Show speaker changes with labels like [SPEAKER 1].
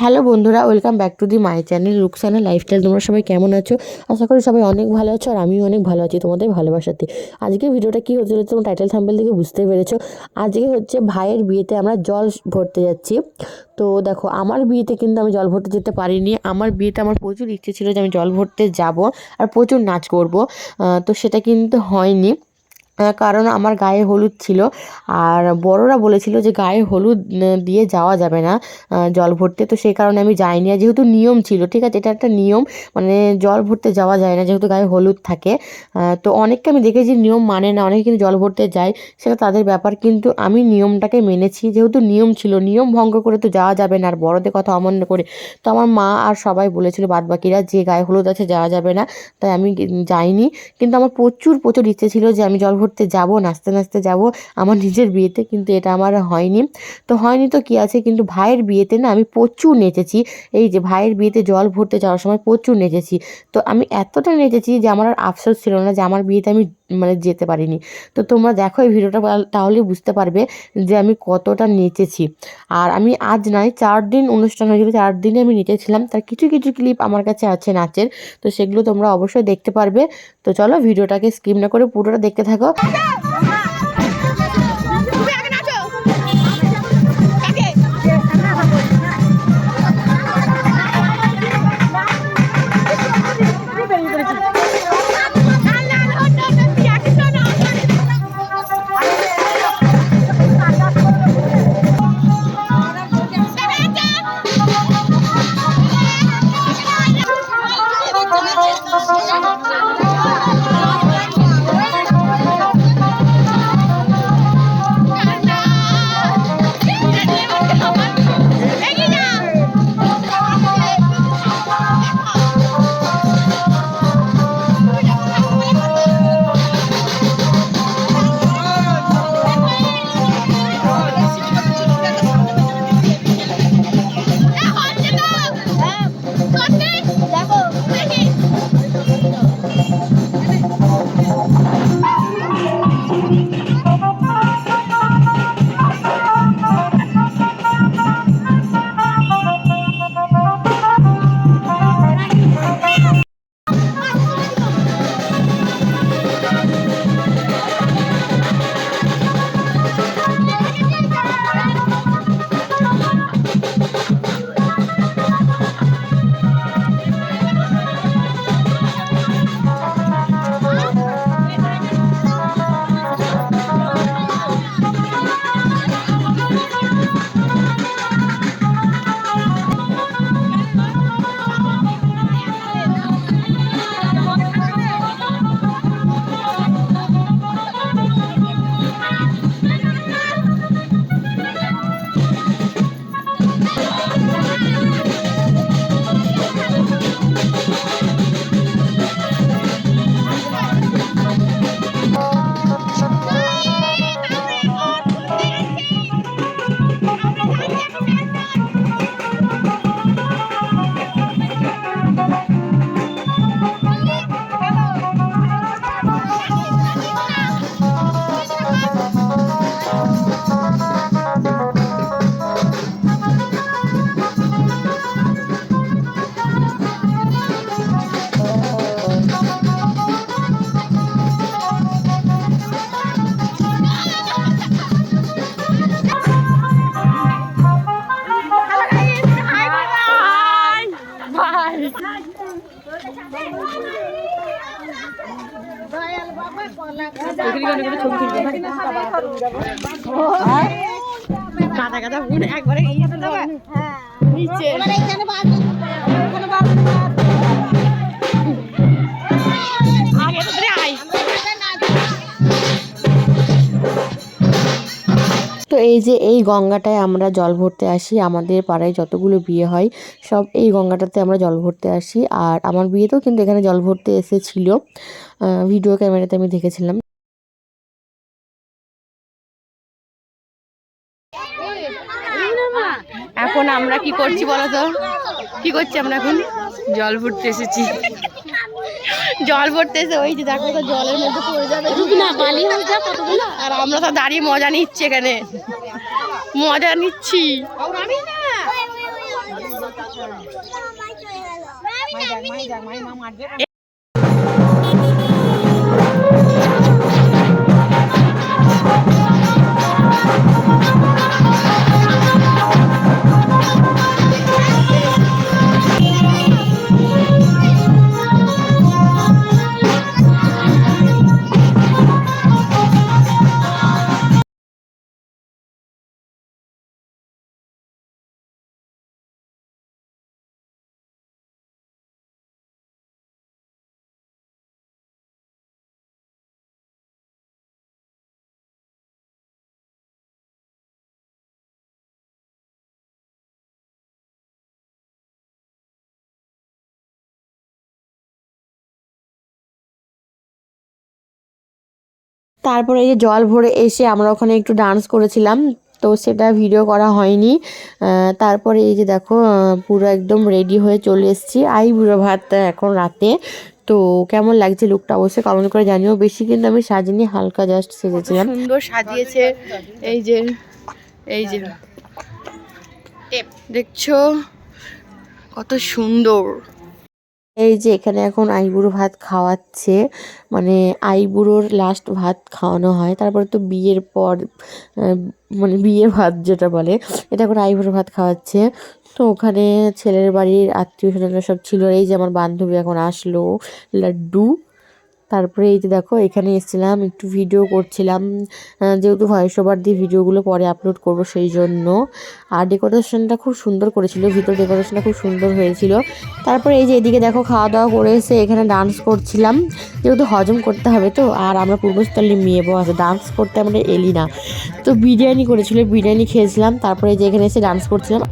[SPEAKER 1] Hello বন্ধুরা, welcome back to the my channel Ruksana lifestyle. তোমরা সবাই কেমন আছো? আশা করি সবাই অনেক ভালো আছো আর আমিও অনেক ভালো আছি তোমাদের ভালোবাসাতে। আজকে ভিডিওটা কী হচ্ছে তোমরা টাইটেল থাম্বেল থেকে বুঝতে পেরেছ, আজকে হচ্ছে ভাইয়ের বিয়েতে আমরা জল ভরতে যাচ্ছি। তো দেখো, আমার বিয়েতে কিন্তু আমি জল ভরতে যেতে পারিনি। আমার বিয়েতে আমার প্রচুর ইচ্ছে ছিল যে আমি জল ভরতে যাব আর প্রচুর নাচ করব। তো সেটা কিন্তু হয়নি। কারণ আমার গায়ে হলুদ ছিল। আর বড়রা বলেছিল যে, গায়ে হলুদ দিয়ে যাওয়া যাবে না জল ভরতে। তো সেই কারণে আমি যাইনি। আর যেহেতু নিয়ম ছিল, ঠিক আছে, এটা একটা নিয়ম মানে জল ভরতে যাওয়া যায় না, যেহেতু গায়ে হলুদ থাকে। তো অনেককে আমি দেখেছি নিয়ম মানে না, অনেকে কিন্তু জল ভরতে যায়, সেটা তাদের ব্যাপার। কিন্তু আমি নিয়মটাকে মেনেছি, যেহেতু নিয়ম ছিল, নিয়ম ভঙ্গ করে তো যাওয়া যাবে না, আর বড়দের কথা অমান্য করে। তো আমার মা আর সবাই বলেছিল, বাদবাকিরা, যে গায়ে হলুদ আছে, যাওয়া যাবে না। তাই আমি যাইনি। কিন্তু আমার প্রচুর প্রচুর ইচ্ছে ছিল যে, আমি জল ভরতে যাব, নাচতে নাচতে যাব, আমার নিজের বিয়েতে কিন্তু এটা আমার হয়নি। তো হয়নি তো কী আছে, কিন্তু ভাইয়ের বিয়েতে না আমি প্রচুর নেচেছি। এই যে ভাইয়ের বিয়েতে জল ভরতে যাওয়ার সময় প্রচুর নেচেছি। তো আমি এতটা নেচেছি যে আমার আর আফসোস ছিল না যে আমার বিয়েতে আমি মানে যেতে পারিনি। তো তোমরা দেখো এই ভিডিওটা তাহলে- বুঝতে পারবে যে আমি কতটা নেচেছি। আর আমি আজ নয়, চার দিন অনুষ্ঠান হয়েছিল, চার দিনে আমি নেচেছিলাম। তার কিছু কিছু ক্লিপ আমার কাছে আছে নাচের। তো সেগুলো তোমরা অবশ্যই দেখতে পারবে। তো চলো ভিডিওটাকে স্কিপ না করে পুরোটা দেখতে থাকো।
[SPEAKER 2] তুমি আগে কাদা কাদা একবারে দেবে। নিচে।
[SPEAKER 1] এই যে এই গঙ্গাটায় আমরা জল ভরতে আসি, আমাদের পাড়ায় যতগুলো বিয়ে হয়, সব এই গঙ্গাটাতে আমরা জল ভরতে আসি। আর আমার বিয়েতেও কিন্তু এখানে জল ভরতে এসেছিল। ভিডিও ক্যামেরাতে আমি দেখেছিলাম।
[SPEAKER 2] এখন আমরা কি করছি বলো তো? কি করছি আমরা এখন? জল ভরতে এসেছি। জল পড়তেছে এসে ওই যে দেখো তো জলের মধ্যে পড়ে যাবে। না বালি হয়ে যা কতগুলো। আর আমরা তো দাঁড়িয়ে মজা নিচ্ছি এখানে। মজা নিচ্ছি।
[SPEAKER 1] তারপরে এই যে জল ভরে এসে আমরা ওখানে একটু ডান্স করেছিলাম তো সেটা ভিডিও করা হয়নি। তারপরে এই যে দেখো পুরো একদম রেডি হয়ে চলে এসেছি। আই বুড়ো ভাত এখন রাতে। তো কেমন লাগছে লুকটা অবশ্যই কমেন্ট করে জানিও। বেশি কিন্তু আমি সাজিনি হালকা জাস্ট সেজেছিলাম।
[SPEAKER 2] সুন্দর সাজিয়েছে এই যে এই যে। দেখছ? কত সুন্দর।
[SPEAKER 1] এই যে এখানে এখন আইবুড়ো ভাত খাওয়াচ্ছে মানে আইবুড়োর লাস্ট ভাত খাওয়ানো হয়। তারপরে তো বিয়ের পর মানে বিয়ে ভাত যেটা বলে, এটা এখন আইবুড়ো ভাত খাওয়াচ্ছে। তো ওখানে ছেলের বাড়ির আত্মীয় স্বজনরা সব ছিল। এই যে আমার বান্ধবী এখন আসলো, লাড্ডু। তারপরে এই যে দেখো, এখানে এসেছিলাম, একটু ভিডিও করছিলাম যেহেতু ভয়েস ওভার দিয়ে ভিডিওগুলো পরে আপলোড করব সেই জন্য। আর ডেকোরেশনটা খুব সুন্দর করেছিল, ভিতর ডেকোরেশনটা খুব সুন্দর হয়েছিল। তারপরে এই যে এদিকে দেখো, খাওয়া দাওয়া করে এসে এখানে ডান্স করছিলাম। যেহেতু হজম করতে হবে তো, আর আমরা পূর্বস্থলে মেয়ে বউ আচ্ছা আছে ডান্স করতে আমরা এলি না। তো বিরিয়ানি করেছিল, বিরিয়ানি খেয়েছিলাম, তারপরে যে এখানে এসে ডান্স করছিলাম।